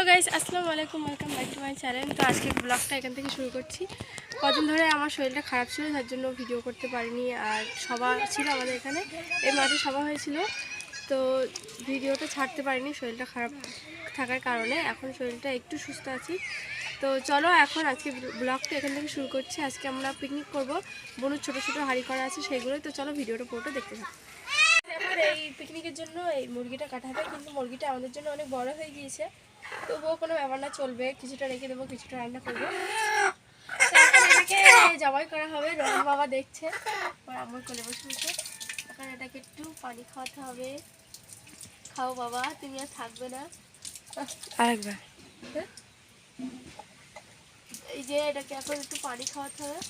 Hello guys আসসালামু আলাইকুম welcome back to my channel তো আজকে ব্লগটা এখান থেকে শুরু করছি। কদিন ধরে আমার শরীরটা খারাপ ছিল, তার জন্য ভিডিও করতে পারিনি, আর সভা ছিল আমাদের এখানে। এই মাঠে সভা হয়েছিল, তো ভিডিওটা ছাড়তে পারিনি শরীরটা খারাপ থাকার কারণে। এখন শরীরটা একটু সুস্থ আছি। তো চলো এখন আজকে ব্লগটা এখান থেকে শুরু করছি। আজকে আমরা পিকনিক করব। বনুর ছোটো ছোটো হাঁড়ি করা আছে সেইগুলোই তো চলো ভিডিওটা পুরোটা দেখতে থাকো। এই পিকনিকের জন্য এই মুরগিটা কাটা হবে, কিন্তু মুরগিটা আমাদের জন্য অনেক বড় হয়ে গিয়েছে। তবুও কোনো ব্যাপার না চলবে। কিছুটা রেখে দেবো কিছুটা রান্না করব। এটাকে জবাই করা হবে রহন বাবা দেখছে। আর আমার কোলে বসে বসে। এখন এটাকে একটু পানি খাওয়াতে হবে। খাও বাবা তুমি আর থাকবে না। আরেকবার? এই যে এটাকে এখন একটু পানি খাওয়াতে হবে।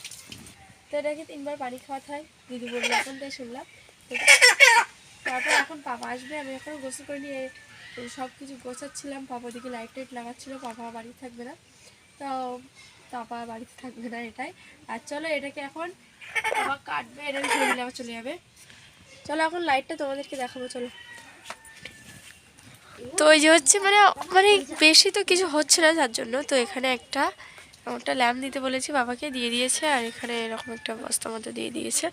তো এটাকে তিনবার পানি খাওয়াতে হয়। দিদি বলল এখন তাই শুনলাম। তারপর এখন পাপা আসবে আমি এখন গোসল করে নিয়ে সব কিছু গোছাচ্ছিলাম পাপা দিকে লাইট টাইট লাগাচ্ছিলো পাপা বাড়ি থাকবে না। তো পাপা বাড়িতে থাকবে না এটাই। আর চলো এটাকে এখন পাপা কাটবে এটা ধরে দিলে চলে যাবে। চলো এখন লাইটটা তোমাদেরকে দেখাবো, চলো। তো এই যে হচ্ছে মানে মানে বেশি তো কিছু হচ্ছে না, যার জন্য তো এখানে একটা একটা ল্যাম্প দিতে বলেছি, বাবাকে দিয়ে দিয়েছে আর এখানে এরকম একটা বস্তা মতো দিয়ে দিয়েছে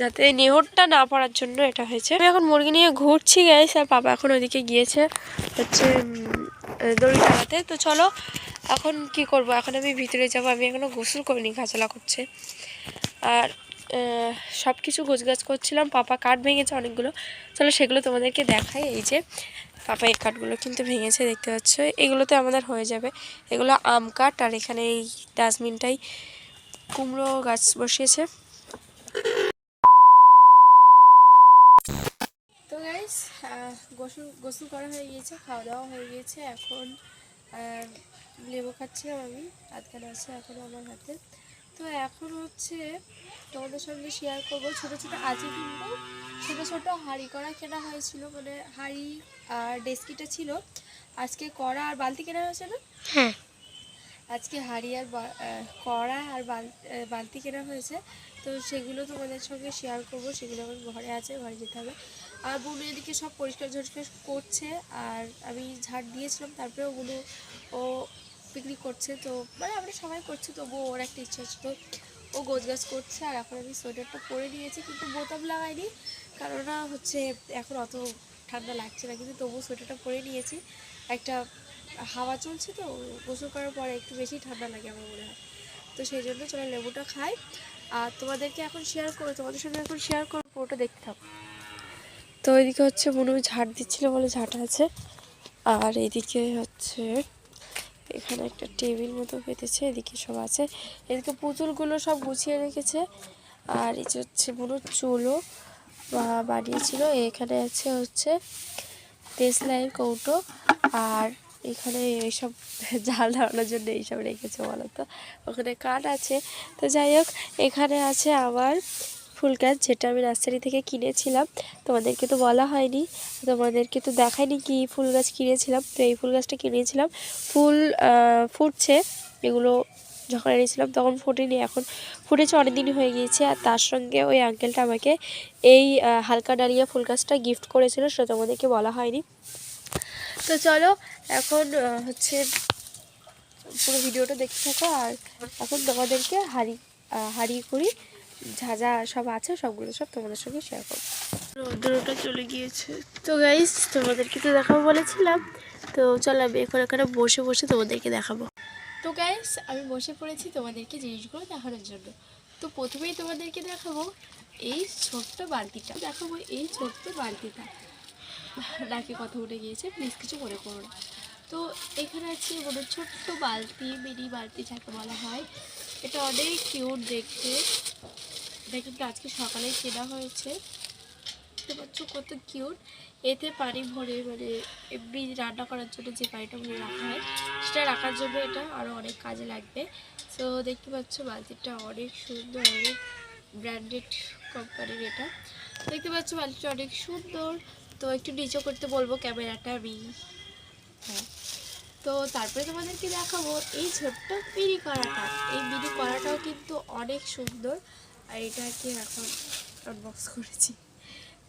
যাতে নেহরটা না পড়ার জন্য এটা হয়েছে। আমি এখন মুরগি নিয়ে ঘুরছি গাইস আর বাবা এখন ওইদিকে গিয়েছে হচ্ছে দড়ি টানাতে তো চলো, এখন কি করব? এখন আমি ভিতরে যাব, আমি এখনও গোসল করিনি, ঘাচলা করছে। আর সব কিছু গোছগাছ করছিলাম, পাপা কাঠ ভেঙেছে অনেকগুলো। চলো সেগুলো তোমাদেরকে দেখাই, এই যে পাপা এই কাঠগুলো কিন্তু ভেঙেছে, দেখতে পাচ্ছ? এগুলোতে আমাদের হয়ে যাবে। এগুলো আম কাঠ, আর এখানে এই ডাস্টবিনটাই কুমড়ো গাছ বসিয়েছে। তো গাইস গোসল গোসল করা হয়ে গিয়েছে খাওয়া দাওয়া হয়ে গিয়েছে। এখন লেবু খাচ্ছিলাম আমি আধখানা আছে এখনও আমার হাতে। তো এখন হচ্ছে তোমাদের সঙ্গে শেয়ার করব ছোটো ছোটো আজকে কিন্তু ছোটো ছোটো হাঁড়ি করা কেনা হয়েছিল মানে হাঁড়ি আর ডেস্কিটা ছিল। আজকে কড়া আর বালতি কেনা হয়েছে না? হ্যাঁ। আজকে হাঁড়ি আর কড়া আর বাল- বালতি কেনা হয়েছে। তো সেগুলো তোমাদের সঙ্গে শেয়ার করব সেগুলো আমার ঘরে আছে ঘরে যেতে হবে। আর বুনু এদিকে সব পরিষ্কার ঝরিষ্কার করছে আর আমি ঝাড় দিয়েছিলাম তারপরে ওগুলো ও পিকনিক করছে, তো মানে আমরা সবাই করছি, তবুও ওর একটা ইচ্ছা ছিল। ও গোছ গাছ করছে, আর এখন আমি সোয়েটারটা পরে নিয়েছি, কিন্তু বোতাম লাগাইনি, কারণ হচ্ছে এখন অত ঠান্ডা লাগছে না, কিন্তু তবুও সোয়েটারটা পরে নিয়েছি। একটা হাওয়া চলছে তো, গোসল করার পরে একটু বেশি ঠান্ডা লাগে আমার মনে হয়। তো সেই জন্য চলো লেবুটা খাই। আর তোমাদেরকে এখন শেয়ার করো, তোমাদের সঙ্গে এখন শেয়ার করব, পুরোটা দেখতে থাকো। তো এদিকে হচ্ছে মনে হয় ঝাড় দিচ্ছিল বলে ঝাঁটা আছে, আর এদিকে হচ্ছে এখানে একটা টেবিল মতো পেতেছে এদিকে সব আছে। এদিকে পুতুলগুলো সব গুছিয়ে রেখেছে। আর এই হচ্ছে পুরো চুলও বা- বানিয়েছিল এখানে আছে হচ্ছে দেশলাইয়ের কৌটো। আর এখানে এইসব জাল ধরানোর জন্য এইসব রেখেছে বলো তো? ওখানে কাঠ আছে। তো যাই হোক, এখানে আছে আমার ফুল গাছ যেটা আমি নার্সারি থেকে কিনেছিলাম তোমাদেরকে তো বলা হয়নি তোমাদেরকে তো দেখায়নি কি ফুল গাছ কিনেছিলাম। তো এই ফুল গাছটা কিনেছিলাম ফুল ফুটছে এগুলো যখন এনেছিলাম তখন ফুটেনি এখন ফুটেছে অনেক দিন হয়ে গিয়েছে আর তার সঙ্গে ওই আঙ্কেলটা আমাকে এই হালকা ডালিয়া ফুল গাছটা গিফট করেছিল সেটা তোমাদেরকে বলা হয়নি। তো চলো এখন হচ্ছে পুরো ভিডিওটা দেখতে থাকো আর এখন তোমাদেরকে আহ, হাড়ি করি যা যা সব আছে, সবগুলো সব তোমাদের সঙ্গে শেয়ার করব। রোদ্রটা চলে গিয়েছে। তো গাইস তোমাদেরকে তো দেখাবো বলেছিলাম। তো চলো আমি এখন এখানে বসে বসে তোমাদেরকে দেখাবো। তো গাইস আমি বসে পড়েছি তোমাদেরকে জিনিসগুলো দেখানোর জন্য। তো প্রথমেই তোমাদেরকে দেখাবো এই ছোট্ট বালতিটা। দেখাবো এই ছোট্ট বালতিটা। নাকি কথা উঠে গিয়েছে প্লিজ কিছু মনে করো না। তো এখানে আছে মনে ছোট্ট বালতি, মিনি বালতি, যাকে বলা হয়। এটা অনেক কিউট দেখতে। এটা কিন্তু আজকে সকালে কেনা হয়েছে। দেখতে পাচ্ছ কত কিউট। এতে পানি ভরে মানে এমনি রান্না করার জন্য যে পানিটা ভরে রাখা হয়, সেটা রাখার জন্য এটা আরও অনেক কাজে লাগবে। তো দেখতে পাচ্ছ বালতিটা অনেক সুন্দর, অনেক ব্র্যান্ডেড কোম্পানির এটা। দেখতে পাচ্ছ বালতিটা অনেক সুন্দর। তো একটু নিচে করতে বলব ক্যামেরাটা আমি। হ্যাঁ। তো তারপরে তোমাদেরকে দেখাবো এই ছোট্ট মিনি করাটা এই মিনি করাটাও কিন্তু অনেক সুন্দর। আর এটাকে এখন আনবক্স করেছি।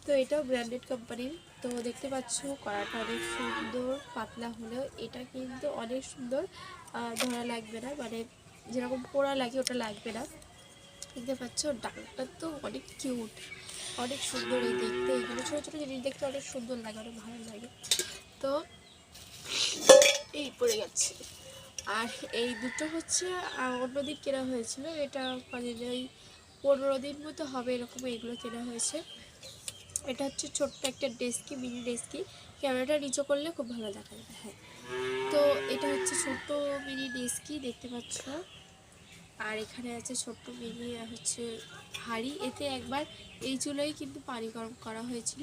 তো এটাও ব্র্যান্ডেড কোম্পানির তো দেখতে পাচ্ছ কড়াটা অনেক সুন্দর পাতলা হলেও এটা কিন্তু অনেক সুন্দর ধরা লাগবে না মানে যেরকম পোড়া লাগে ওটা লাগবে না। দেখতে পাচ্ছ ডালটা তো অনেক কিউট অনেক সুন্দর এই দেখতে এইগুলো ছোটো ছোটো জিনিস দেখতে অনেক সুন্দর লাগে অনেক ভালো লাগে। তো এই পড়ে যাচ্ছে আর এই দুটো হচ্ছে আহ, অন্যদিন কেনা হয়েছিল এটা মানে এই পনেরো দিন মতো হবে এরকম এইগুলো কেনা হয়েছে। এটা হচ্ছে ছোট্ট একটা ডেস্কি, মিনি ডেস্কি। ক্যামেরাটা নিচে করলে খুব ভালো দেখা যাবে হ্যাঁ। তো এটা হচ্ছে ছোট্ট মিনি ডেস্কি, দেখতে পাচ্ছ। আর এখানে আছে ছোট্ট মিনি হচ্ছে হাঁড়ি। এতে একবার এই চুলোই কিন্তু পানি গরম করা হয়েছিল।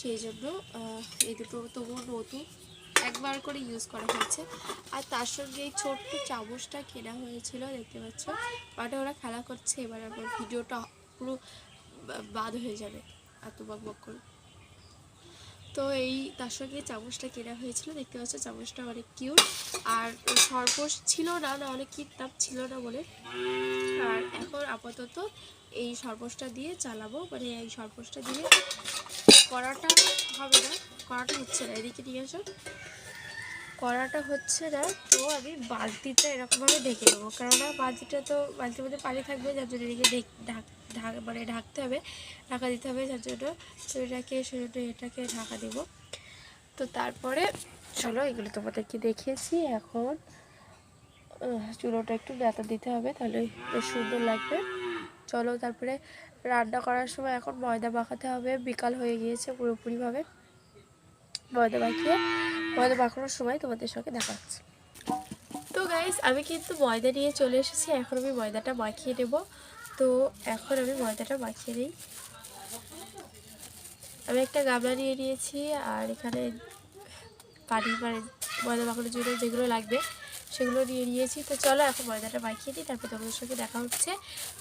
সেই জন্য এই দুটো তবুও নতুন। একবার করে ইউজ করা হয়েছে। আর তার সঙ্গে এই ছোট্ট চামচটা কেনা হয়েছিল, দেখতে পাচ্ছ? মানে ওরা খেলা করছে, এবার আমার ভিডিওটা পুরো বাদ হয়ে যাবে, এত বক বক করে। তো এই তার সঙ্গে চামচটা কেনা হয়েছিল, দেখতে পাচ্ছ? চামচটা অনেক কিউট আর সর্পোষ ছিল না না অনেক কিনতাম ছিল না বলে। আর আপাতত এই সর্পোষটা দিয়ে চালাবো। মানে এই সর্পোষটা দিয়ে কড়াটা হবে না কড়াটা হচ্ছে না, এদিকে নিয়ে আসো। কড়াটা হচ্ছে না, তো আমি বালতিটা এরকমভাবে ঢেকে দেবো। কেননা বালতিটা তো বালতির মধ্যে পানি থাকবে, যার জন্য এদিকে ঢেক- ঢাক মানে ঢাকতে হবে, ঢাকা দিতে হবে, যার জন্য এটাকে সেজন্য এটাকে ঢাকা দেবো। তো তারপরে, চলো এগুলো তোমাদেরকে দেখিয়েছি, এখন চুলোটা একটু নেতা দিতে হবে, তাহলে বেশ সুন্দর লাগবে। চলো, তারপরে রান্না করার সময় এখন ময়দা মাখাতে হবে। বিকাল হয়ে গিয়েছে পুরোপুরিভাবে। ময়দা মাখিয়ে, ময়দা মাখানোর সময় তোমাদের সঙ্গে দেখা হচ্ছে। তো গাইস আমি কিন্তু ময়দা নিয়ে চলে এসেছি। এখন আমি ময়দাটা মাখিয়ে নেব। তো এখন আমি ময়দাটা মাখিয়ে নিই। আমি একটা গামলা নিয়ে নিয়েছি, আর এখানে পানি মানে ময়দা মাখানোর জন্য যেগুলো লাগবে। সেগুলো নিয়ে নিয়েছি তো চলো এখন ময়দাটা মাখিয়ে দিই, তারপর তোমাদের সঙ্গে দেখা হচ্ছে।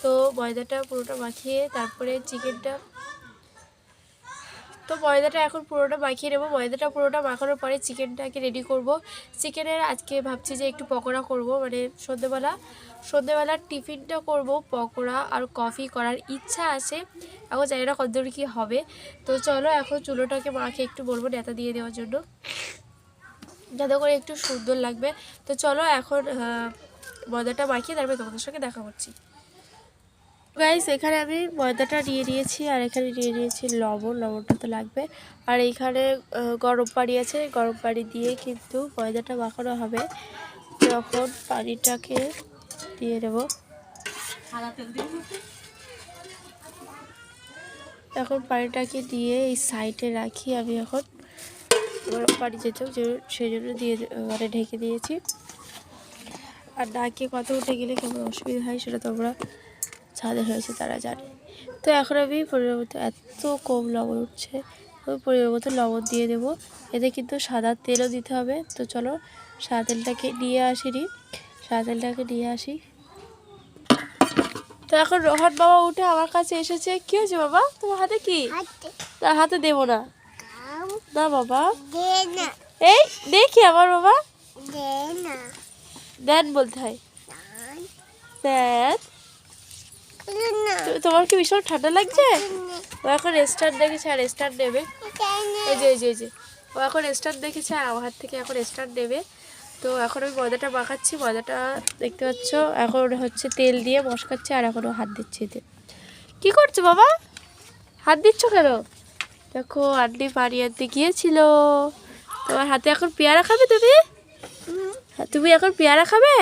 তো ময়দাটা পুরোটা মাখিয়ে তারপরে চিকেনটা তো ময়দাটা এখন পুরোটা মাখিয়ে নেব। ময়দাটা পুরোটা মাখানোর পরে চিকেনটাকে রেডি করব। চিকেনের আজকে ভাবছি যে একটু পকোড়া করব মানে সন্ধেবেলা, সন্ধেবেলার টিফিনটা করব পকোড়া আর কফি করার ইচ্ছা আছে। এখন জানি না কতদূর কী হবে। তো চলো এখন চুলোটাকে মাকে একটু বলব, নেতা দিয়ে দেওয়ার জন্য। যাতে করে একটু সুন্দর লাগবে। তো চলো এখন ময়দাটা মাখিয়ে তারপরে তোমাদের সঙ্গে দেখা করছি। গাইস এখানে আমি ময়দাটা নিয়ে নিয়েছি আর এখানে নিয়ে নিয়েছি লবণ। লবণটা তো লাগবে। আর এইখানে গরম পানি আছে। গরম পানি দিয়ে কিন্তু ময়দাটা মাখানো হবে। যখন পানিটাকে দিয়ে দেবো। এখন পানিটাকে দিয়ে এই সাইডে রাখি আমি এখন। গরম পানি যেত যে- সেই জন্য দিয়ে মানে ঢেকে দিয়েছি। আর নাকে কথা উঠে গেলে কেমন অসুবিধা হয় সেটা তোমরা ছাদের হয়েছে তারা জানে। তো এখন আমি পরিমাণ মতো এত কম লবণ উঠছে আমি পরিমাণ মতো লবণ দিয়ে দেবো। এতে কিন্তু সাদা তেলও দিতে হবে। তো চলো সাদা তেলটাকে নিয়ে আসিনি। সাদা তেলটাকে নিয়ে আসি। তো এখন রোহান বাবা উঠে আমার কাছে এসেছে। কি হয়েছে বাবা? তোমার হাতে কি? তার হাতে দেবো না। না বাবা। এই দেখি আমার বাবা। দেন। বলতে হয়। দেন। তোমার কি ভীষণ ঠান্ডা লাগছে? ও এখন স্টার্ট দেখেছে আর স্টার্ট নেবে এই যে এই যে এই যে। ও এখন স্টার্ট দেখেছে আর আমার হাত থেকে এখন স্টার্ট নেবে তো এখন আমি ময়দাটা মাখাচ্ছি। ময়দাটা দেখতে পাচ্ছ এখন হচ্ছে তেল দিয়ে মশকাচ্ছে আর এখনও হাত দিচ্ছে এতে। কী করছ বাবা? হাত দিচ্ছ কেন? দেখো আন্টি পানি আনতে গিয়েছিল। তোমার হাতে এখন পেয়ারা খাবে তুমি? হ্যাঁ, তুমি এখন পেয়ারা খাবে?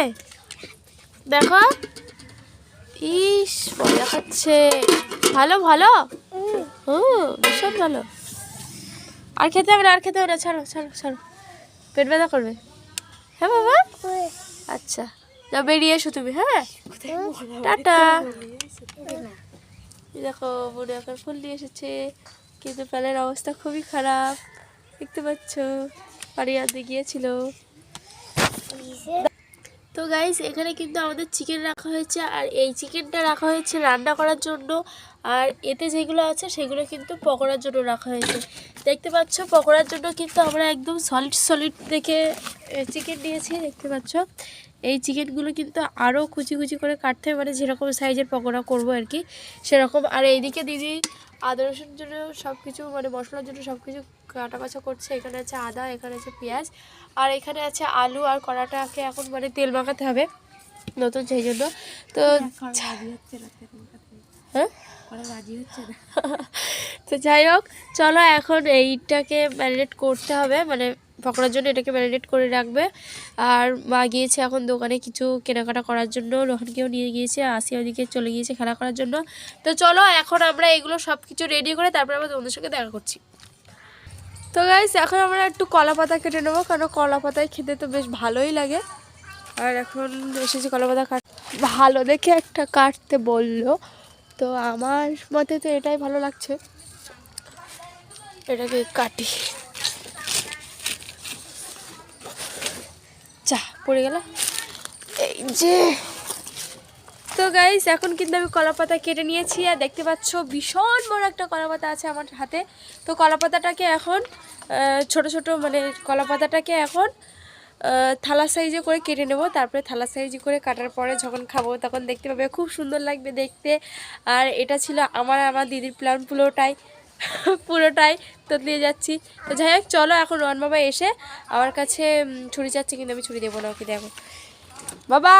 দেখো। ইস মজা খাচ্ছে। ভালো ভালো? হুম ভীষণ ভালো। আর খেতে হবে না আর খেতে হবে না ছাড়ো ছাড়ো ছাড়ো। পেট ব্যথা করবে। হ্যাঁ বাবা? আচ্ছা যা বেরিয়ে এসো তুমি হ্যাঁ? টাটা। দেখো বুড়ি এখন ফুল দিয়ে এসেছে। কিন্তু প্যালের অবস্থা খুবই খারাপ। দেখতে পাচ্ছ আনতে গিয়েছিল। তো গাইস এখানে কিন্তু আমাদের চিকেন রাখা হয়েছে, আর এই চিকেনটা রাখা হয়েছে রান্না করার জন্য। আর এতে যেগুলো আছে সেগুলো কিন্তু পকোড়ার জন্য রাখা হয়েছে। দেখতে পাচ্ছ পকোড়ার জন্য কিন্তু আমরা একদম সলিড সলিড দেখে চিকেন নিয়েছি দেখতে পাচ্ছ। এই চিকেনগুলো কিন্তু আরও কুচি কুচি করে কাটতে হবে মানে যেরকম সাইজের পকোড়া করব আর কি সেরকম। আর এইদিকে দিদি আদা রসুন জন্য সব কিছু মানে মশলার জন্য সব কিছু কাটা বাছা করছে। এখানে আছে আদা এখানে আছে পেঁয়াজ আর এখানে আছে আলু আর কড়াটাকে এখন মানে তেল মাখাতে হবে নতুন সেই জন্য। তো হ্যাঁ? তো যাই হোক, চলো এখন এইটাকে ম্যারিনেট করতে হবে। মানে পকোড়ার জন্য এটাকে ম্যারিনেট করে রাখবে। আর মা গিয়েছে এখন দোকানে কিছু কেনাকাটা করার জন্য। রোহনকেও নিয়ে গিয়েছে আসি ওদিকে চলে গিয়েছে খেলা করার জন্য। তো চলো, এখন আমরা এগুলো সব কিছু রেডি করে তারপরে আমরা তোমাদের সঙ্গে দেখা করছি। তো গাইস এখন আমরা একটু কলা পাতা কেটে নেব, কারণ কলা পাতায় খেতে তো বেশ ভালোই লাগে। আর এখন এসেছি কলা পাতা কাট, ভালো দেখে একটা কাটতে বলল। তো আমার মতে তো এটাই ভালো লাগছে। এটাকে কাটি। চা পড়ে গেল। এই যে। তো গাইস এখন কিন্তু আমি কলা পাতা কেটে নিয়েছি আর দেখতে পাচ্ছ ভীষণ বড় একটা কলা পাতা আছে আমার হাতে। তো কলা পাতাটাকে এখন ছোট ছোট মানে কলা পাতাটাকে এখন থালা সাইজে করে কেটে নেব। তারপরে থালা সাইজে করে কাটার পরে যখন খাব তখন দেখতে পাবে, খুব সুন্দর লাগবে দেখতে। আর এটা ছিল আমার আমার দিদির প্ল্যান পুরোটাই। পুরোটাই তো দিয়ে যাচ্ছি। তো যাই হোক, চলো এখন রন বাবা এসে আমার কাছে ছুরি চাচ্ছে কিন্তু আমি ছুরি দেবো না ওকে, দেখো। বাবা!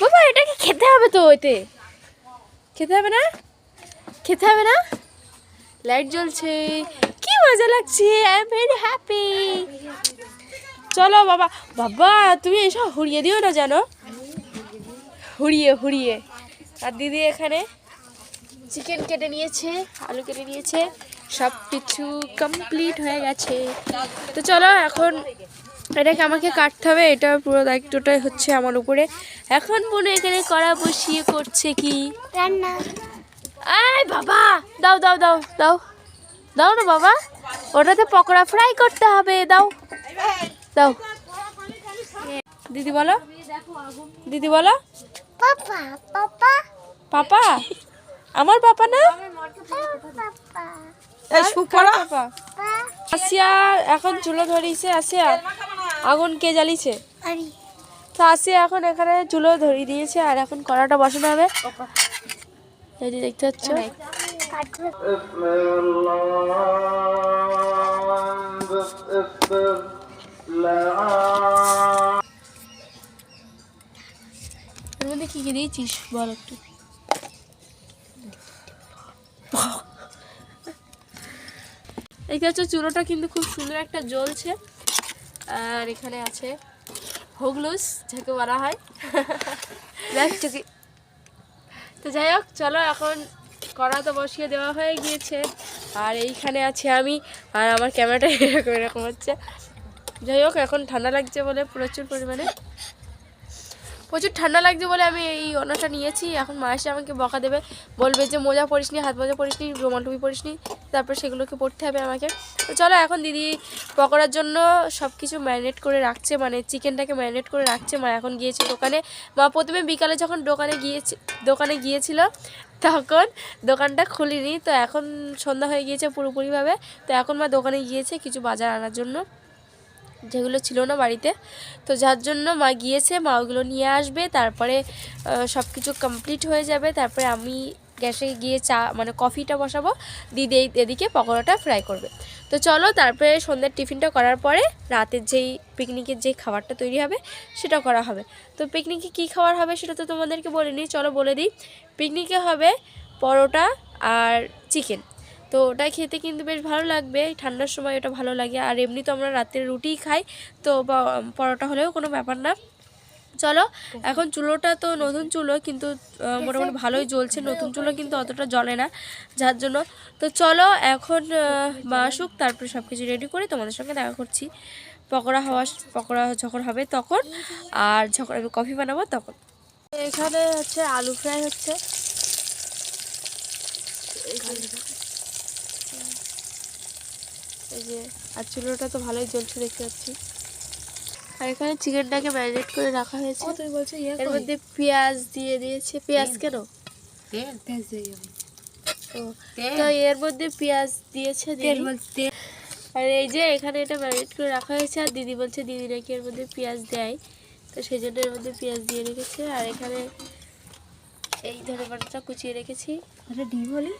বাবা, এটাকে খেতে হবে তো ওইতে। খেতে হবে না? খেতে হবে না? লাইট জ্বলছে। কি মজা লাগছে আই এম ভেরি হ্যাপি চলো বাবা। বাবা তুমি এসব হুড়িয়ে দিও না জানো হুড়িয়ে হুড়িয়ে। আর দিদি এখানে চিকেন কেটে নিয়েছে আলু কেটে নিয়েছে সব কিছু কমপ্লিট হয়ে গেছে। তো চলো এখন এটাকে আমাকে কাটতে হবে এটা পুরো দায়িত্বটাই হচ্ছে আমার উপরে। এখন বোন এখানে কড়া বসিয়ে করছে কি? রান্না। আয় বাবা দাও দাও দাও দাও। দাও না বাবা ওটাতে পকোড়া ফ্রাই করতে হবে দাও। দাও। দিদি বলো। দিদি বলো। পাপা আমার পাপা না? আসিয়া এখন চুলো ধরিয়েছে আসিয়া। আগুন কে জ্বালিয়েছে তো আসিয়া এখন এখানে চুলো ধরিয়ে দিয়েছে আর এখন কড়াটা বসানো হবে। এই দেখতে পাচ্ছ। এর মধ্যে কি কি দিয়েছিস? বল একটু। এই হচ্ছে চুলোটা কিন্তু খুব সুন্দর একটা জ্বলছে। আর এখানে আছে হগলুস যাকে বলা হয়। তো যাই হোক চলো এখন কড়া তো বসিয়ে দেওয়া হয়ে গিয়েছে। আর এইখানে আছে আমি আর আমার ক্যামেরাটা এরকম এরকম হচ্ছে। যাই হোক, এখন ঠান্ডা লাগছে বলে প্রচুর পরিমাণে। প্রচুর ঠান্ডা লাগছে বলে আমি এই অন্যটা নিয়েছি। এখন মা এসে আমাকে বকা দেবে, বলবে যে মোজা পরিসনি হাত মোজা পরিসনি রুমাল টুপি পরিসনি তারপর সেগুলোকে পড়তে হবে আমাকে। তো চলো, এখন দিদি পকোড়ার জন্য সব কিছু ম্যারিনেট করে রাখছে মানে চিকেনটাকে ম্যারিনেট করে রাখছে। মা এখন গিয়েছে দোকানে। মা প্রথমে বিকালে যখন দোকানে গিয়েছে, দোকানে গিয়েছিল, তখন দোকানটা খুলিনি। তো এখন সন্ধ্যা হয়ে গিয়েছে পুরোপুরিভাবে। তো এখন মা দোকানে গিয়েছে কিছু বাজার আনার জন্য। যেগুলো ছিল না বাড়িতে। তো যার জন্য মা গিয়েছে, মা ওগুলো নিয়ে আসবে, তারপরে সব কিছু কমপ্লিট হয়ে যাবে। তারপরে আমি গ্যাসে গিয়ে চা মানে কফিটা বসাবো। দিদি এদিকে পকোড়াটা ফ্রাই করবে। তো চলো, তারপরে সন্ধ্যের টিফিনটা করার পরে রাতের যেই পিকনিকের যেই খাবারটা তৈরি হবে, সেটা করা হবে। তো পিকনিকে কী খাবার হবে সেটা তো তোমাদেরকে বলিনি, চলো বলে দিই। পিকনিকে হবে পরোটা আর চিকেন তো ওটা খেতে কিন্তু বেশ ভালো লাগবে ঠান্ডার সময় ওটা ভালো লাগে। আর এমনি তো আমরা রাত্রে রুটিই খাই তো পরোটা হলেও কোনো ব্যাপার না। চলো এখন চুলোটা তো নতুন চুলো কিন্তু মোটামুটি ভালোই জ্বলছে। নতুন চুলো কিন্তু অতটা জ্বলে না যার জন্য। তো চলো এখন মা আসুক তারপরে সব কিছু রেডি করে তোমাদের সঙ্গে দেখা করছি। পকোড়া হওয়া পকোড়া যখন হবে তখন আর যখন আমি কফি বানাবো তখন। এখানে হচ্ছে আলু ফ্রাই হচ্ছে। এই যে আর চুলোটা তো ভালোই জ্বলছে দেখতে পাচ্ছি। আর এখানে চিকেনটাকে ম্যারিনেট করে রাখা হয়েছে। তুই বলছো ইয়ে এর মধ্যে পেঁয়াজ দিয়ে দিয়েছে। পেঁয়াজ কেন? তো তো এর মধ্যে পেঁয়াজ দিয়েছে দিদি। আর এই যে এখানে এটা ম্যারিনেট করে রাখা হয়েছে। আর দিদি বলছে দিদি নাকি এর মধ্যে পেঁয়াজ দেয়। তো সেই জন্য এর মধ্যে পেঁয়াজ দিয়ে রেখেছে। আর এখানে এই ধরে বাটাটা কুচিয়ে রেখেছি। এটা ডিম হলে?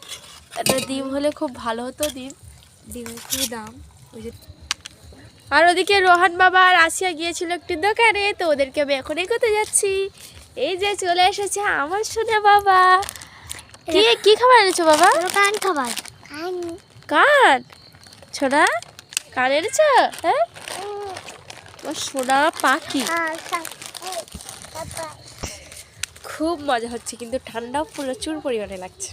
একটা ডিম হলে খুব ভালো হতো ডিম। ডিমের খুবই দাম ওই যে আর ওদিকে রোহান বাবা আর আসিয়া গিয়েছিল একটু দোকানে তো ওদেরকে আমি এখন এগোতে যাচ্ছি। এই যে চলে এসেছে আমার সোনা বাবা। কি কি খাবার এনেছো বাবা? কান খাবার। কান। সোনা কান এনেছো? হ্যাঁ? সোনা পাখি। খুব মজা হচ্ছে কিন্তু ঠান্ডাও প্রচুর পরিমাণে লাগছে।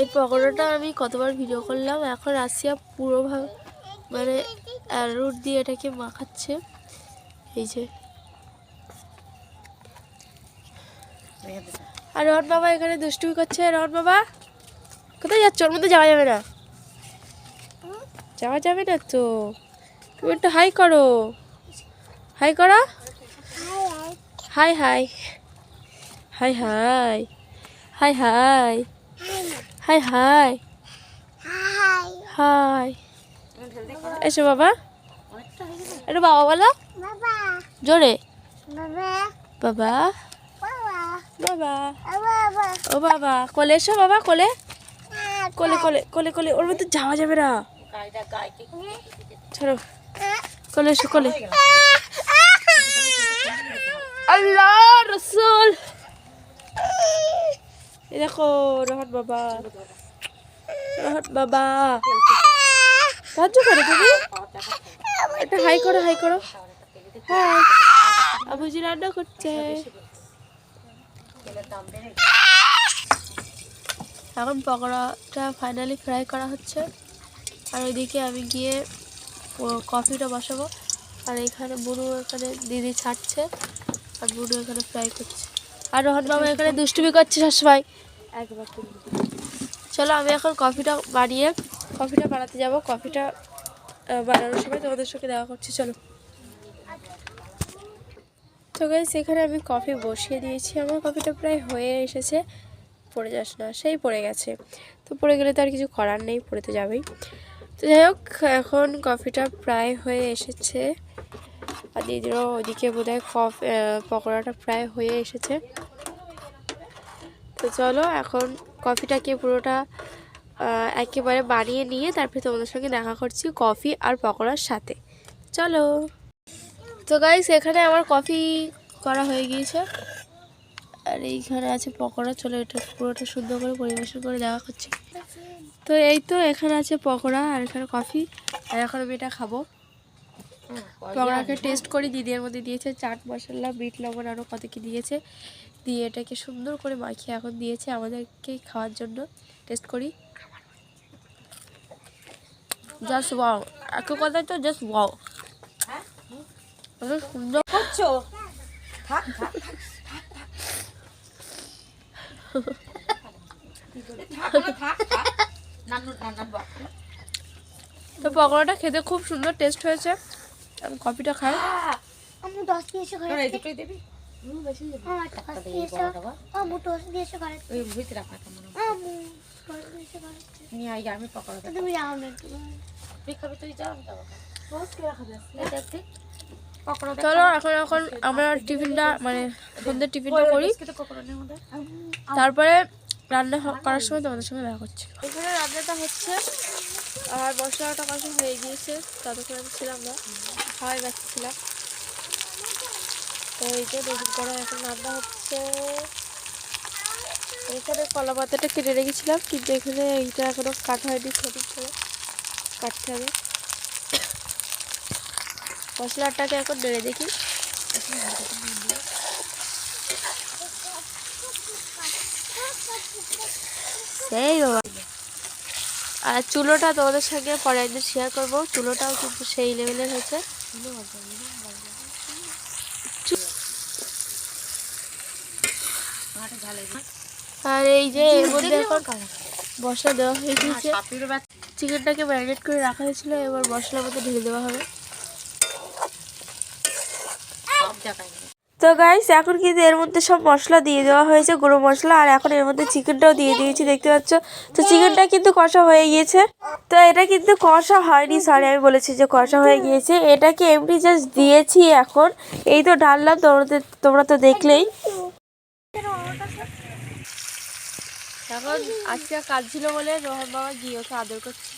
এই পকোড়াটা আমি কতবার ভিডিও করলাম, এখন আসিয়া পুরোভাবে মানে অ্যারোট দিয়ে এটাকে মাখাচ্ছে। এই যে। আর রহন বাবা এখানে দুষ্টুমি করছে। রহন বাবা, কোথায় যাচ্ছ? ওর মধ্যে যাওয়া যাবে না। যাওয়া যাবে না তো। তুমি একটু হাই করো। হাই করো। Hi hi. Hi hi. Hi hi. Hi hi hi hi এসো বাবা। একটু বাবা বলো। বাবা। জোরে। বাবা। বাবা। ও বাবা। কোলে এসো বাবা কোলে। কোলে কোলে। কোলে কোলে ওর মধ্যে যাওয়া যাবে না। ছাড়ো কোলে এসো কোলে। আল্লাহ রসুল। দেখো রহন বাবা। রহন বাবা। সাহায্য করো তুমি। একটা হাই করো হাই করো। হ্যাঁ। আবুজি রান্না করছে। এখন পকোড়াটা ফাইনালি ফ্রাই করা হচ্ছে। আর ওইদিকে আমি গিয়ে কফিটা বসাবো। আর এখানে বুড়ো এখানে দিদি ছাড়ছে। আর বুড়ো এখানে ফ্রাই করছে। আর রোহন বাবা এখানে দুষ্টুমি করছে সবসময়। একবার চলো আমি এখন কফিটা বানিয়ে কফিটা বানাতে যাব। কফিটা বানানোর সময় তোমাদের সঙ্গে দেখা করছি চলো। তো গাইস এখানে আমি কফি বসিয়ে দিয়েছি। আমার কফিটা প্রায় হয়ে এসেছে। পড়ে যাস না সেই পড়ে গেছে। তো পড়ে গেলে তো আর কিছু করার নেই পড়ে তো যাবেই। তো যাই হোক এখন কফিটা প্রায় হয়ে এসেছে। আর দিদিরও ওইদিকে বোধ হয় কফ পকোড়াটা প্রায় হয়ে এসেছে। তো চলো, এখন কফিটাকে পুরোটা একেবারে বানিয়ে নিয়ে তারপরে তোমাদের সঙ্গে দেখা করছি কফি আর পকোড়ার সাথে। চলো। তো গাইস এখানে আমার কফি করা হয়ে গিয়েছে। আর এইখানে আছে পকোড়া, চলো এটা পুরোটা সুন্দর করে পরিবেশন করে দেওয়া হচ্ছে তো এই তো, এখানে আছে পকোড়া আর এখানে কফি। আর এখন আমি এটা খাব। পকোড়াকে টেস্ট করি দিদির মধ্যে দিয়েছে চাট মশলা বিট লবণ আরও কত কি দিয়েছে। দিয়ে এটাকে সুন্দর করে মাখিয়ে এখন দিয়েছে আমাদেরকে খাওয়ার জন্য। টেস্ট করি। জাস্ট ওয়াও এক কথায় তো জাস্ট ওয়াও সুন্দর। করছ তো পকোড়াটা খেতে খুব সুন্দর টেস্ট হয়েছে। কফিটা আমি দশ দিয়েছ আমি পকোড়া চলো এখন এখন টিফিনটা মানে টিফিনটা করি। তারপরে রান্না করার সময় তোমাদের সঙ্গে দেখা করছি। রান্নাটা হচ্ছে আর মশলাটা হয়ে গিয়েছে ততক্ষণ ছিলাম না। খাওয়াই যাচ্ছিলাম। তো এই যে নতুন করে এখন রান্না হচ্ছে। এখানে কলা পাতাটা কেটে রেখেছিলাম কিন্তু এখানে এইটা এখনও কাটা হয়নি ছোটো ছোটো কাটতে হবে। মশলাটাকে এখন নেড়ে দেখি। সেই আর চুলোটা তোমাদের সঙ্গে পরে একদিন শেয়ার করব। চুলোটাও কিন্তু সেই লেভেলের হয়েছে। আর এই যে এর দেওয়া হয়ে গিয়েছে চিকেনটাকে ম্যারিনেট করে রাখা হয়েছিল, এবার মশলার মধ্যে ঢেলে দেওয়া হবে। তো গাইস এখন কিন্তু এর মধ্যে সব মশলা দিয়ে দেওয়া হয়েছে গুঁড়ো মশলা আর এখন এর মধ্যে চিকেনটাও দিয়ে দিয়েছি দেখতে পাচ্ছ? তো চিকেনটা কিন্তু কষা হয়ে গিয়েছে। তো এটা কিন্তু কষা হয়নি সরি আমি বলেছি যে কষা হয়ে গিয়েছে। এটাকে এমনি জাস্ট দিয়েছি এখন। এই তো ঢাললাম তোমরা তো- তোমরা তো দেখলেই। এখন আজকে কাজ ছিল বলে রোহন বাবা গিয়ে ওকে আদর করছে।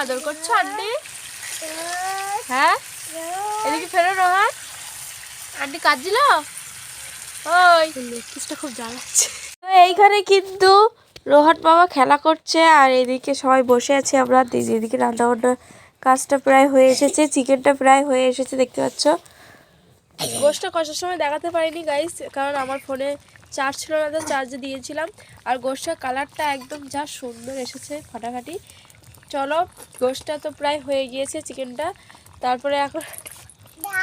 আদর করছ আন্টি? হ্যাঁ? এদিকে ফেরো রোহান। আন্টি কাজ ছিল ওই। লেগপিসটা খুব জ্বালাচ্ছে। এইখানে কিন্তু রোহান বাবা খেলা করছে আর এদিকে সবাই বসে আছে আমরা। দিদি এদিকে রান্না বান্নার কাজটা প্রায় হয়ে এসেছে চিকেনটা প্রায় হয়ে এসেছে দেখতে পাচ্ছ? গোষ্ঠটা কষার সময় দেখাতে পারিনি গাইস কারণ আমার ফোনে চার্জ ছিল না তো চার্জে দিয়েছিলাম। আর গোষ্ঠের কালারটা একদম যা সুন্দর এসেছে ফাটাফাটি। চলো গোষ্ঠটা তো প্রায় হয়ে গিয়েছে চিকেনটা তারপরে এখন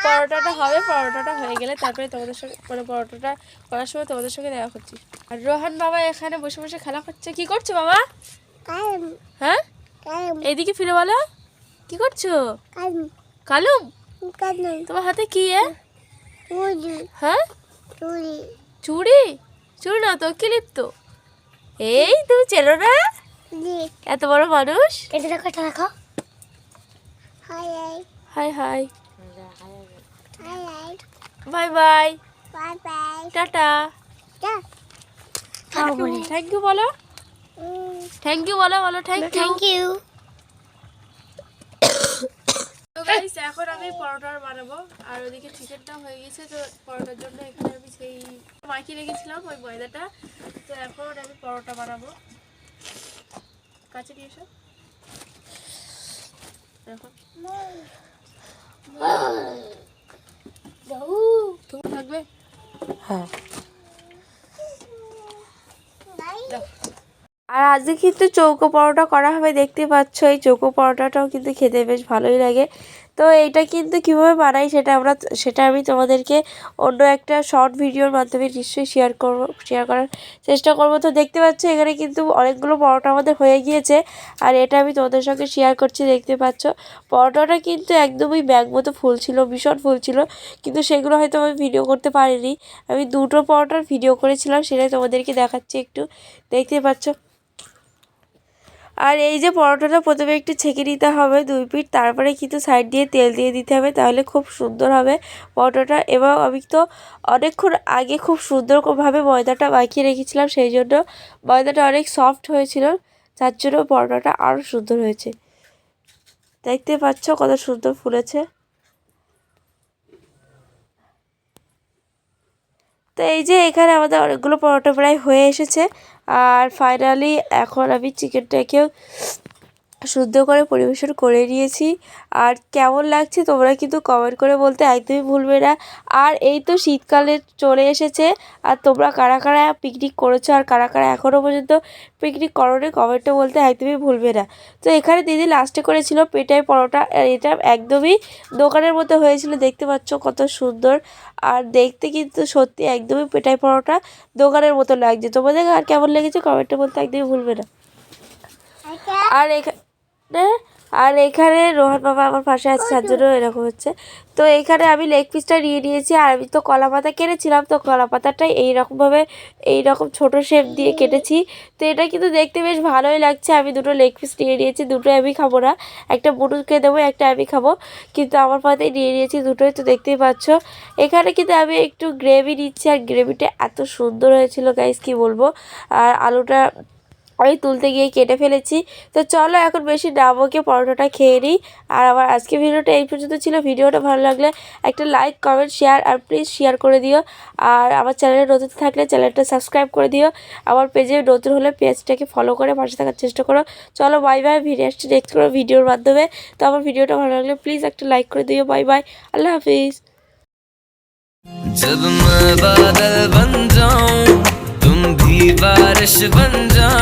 পরোটাটা হবে পরোটাটা হয়ে গেলে তারপরে তোমাদের সঙ্গে মানে পরোটাটা করার সময় তোমাদের সঙ্গে দেখা করছি। আর রোহান বাবা এখানে বসে বসে খেলা করছে। কি করছ বাবা? হ্যাঁ? কাম এইদিকে ফিরে বলো। কি করছ? কালুম। তোমার হাতে কি হ্যাঁ? চুরি চুড়ি? চুড়ি না তো ক্লিপ তো। এই তুমি চেনো না? এত বড় মানুষ? এটা দেখো এটা দেখো। Hi hi bye bye tata thank you বলো। থ্যাংক ইউ বলো বলো থ্যাংক ইউ তো গাইস এখন আমি পরোটা বানাবো। আর ওদিকে চিকেনটা হয়ে গেছে তো পরোটার জন্য এখানে আমি সেই মাখিয়ে রেখেছিলাম ওই ময়দাটা। তো এখন আমি পরোটা বানাবো। কাছে দিয়ে এসো। দেখো। তুমি থাকবে? হ্যাঁ। আর আজকে কিন্তু চৌকো পরোটা করা হবে দেখতে পাচ্ছ এই চৌকো পরোটাটাও কিন্তু খেতে বেশ ভালোই লাগে। তো এইটা কিন্তু কীভাবে বানাই সেটা আমরা, সেটা আমি তোমাদেরকে অন্য একটা শর্ট ভিডিওর মাধ্যমে নিশ্চয়ই শেয়ার করব শেয়ার করার চেষ্টা করব। তো দেখতে পাচ্ছ, এখানে কিন্তু অনেকগুলো পরোটা আমাদের হয়ে গিয়েছে। আর এটা আমি তোমাদের সঙ্গে শেয়ার করছি, দেখতে পাচ্ছ। পরোটাটা কিন্তু একদমই ব্যাগ মতো ফুল ছিল, ভীষণ ফুল ছিল। কিন্তু সেগুলো হয়তো আমি ভিডিও করতে পারিনি। আমি দুটো পরোটার ভিডিও করেছিলাম, সেটাই তোমাদেরকে দেখাচ্ছি একটু। দেখতে পাচ্ছ আর এই যে পরোটাটা প্রথমে একটু ছেঁকে নিতে হবে দুই পিঠ, তারপরে কিন্তু সাইড দিয়ে তেল দিয়ে দিতে হবে, তাহলে খুব সুন্দর হবে পরোটাটা। এবং আমি তো অনেকক্ষণ আগে খুব সুন্দরভাবে ময়দাটা মাখিয়ে রেখেছিলাম, সেই জন্য ময়দাটা অনেক সফট হয়েছিল, যার জন্য পরোটাটা আরও সুন্দর হয়েছে। দেখতে পাচ্ছ কত সুন্দর ফুলেছে। তো এই যে এখানে আমাদের অনেকগুলো পরোটা প্রায় হয়ে এসেছে আর ফাইনালি এখন আমি চিকেনটাকেও শুদ্ধ করে পরিবেশন করে নিয়েছি আর কেমন লাগছে তোমরা কিন্তু কমেন্ট করে বলতে একদমই ভুলবে না। আর এই তো শীতকালে চলে এসেছে। আর তোমরা কারা কারা পিকনিক করেছ আর কারা কারা এখনও পর্যন্ত পিকনিক করোনি কমেন্টে বলতে একদমই ভুলবে না। তো এখানে দিদি লাস্টে করেছিল পেটাই পরোটা। আর এটা একদমই দোকানের মতো হয়েছিল। দেখতে পাচ্ছ কত সুন্দর। আর দেখতে কিন্তু সত্যি একদমই পেটাই পরোটা। দোকানের মতো লাগছে। তোমাদের আর কেমন লেগেছে কমেন্টে বলতে একদমই ভুলবে না। আর এখানে আর এখানে রোহন বাবা আমার পাশে আছে, তার জন্য এরকম হচ্ছে। তো এখানে আমি লেগ পিসটা নিয়ে নিয়েছি, আর আমি তো কলা পাতা কেটেছিলাম, তো কলা পাতাটা এইরকমভাবে এইরকম ছোটো শেপ দিয়ে কেটেছি। তো এটা কিন্তু দেখতে বেশ ভালোই লাগছে, আমি দুটো লেগ পিস নিয়ে নিয়েছি, দুটো আমি খাব না। একটা বুটুকে দেবো একটা আমি খাব। কিন্তু আমার পাতেই নিয়ে নিয়েছি দুটোই, তো দেখতেই পাচ্ছ। এখানে কিন্তু আমি একটু গ্রেভি নিচ্ছি, আর গ্রেভিটা এত সুন্দর হয়েছিল গাইস কি বলব? আর আলুটা আমি তুলতে গিয়ে কেটে ফেলেছি তো চলো এখন বেশি না বকে পরোটাটা খেয়ে নিই আর আমার আজকে ভিডিওটা এই পর্যন্ত ছিল ভিডিওটা ভালো লাগলে একটা লাইক কমেন্ট শেয়ার আর প্লিজ শেয়ার করে দিও আর আমার চ্যানেলে নতুন থাকলে চ্যানেলটা সাবস্ক্রাইব করে দিও আমার পেজে নতুন হলে পেজটাকে ফলো করে পাশে থাকার চেষ্টা করো চলো বাই বাই ভিডিও আসছি নেক্সট কোনো ভিডিওর মাধ্যমে তো আমার ভিডিওটা ভালো লাগলে প্লিজ একটা লাইক করে দিও বাই বাই আল্লাহ হাফিজ जब मैं बादल बन जाऊं तुम भी बारिश बन जाओ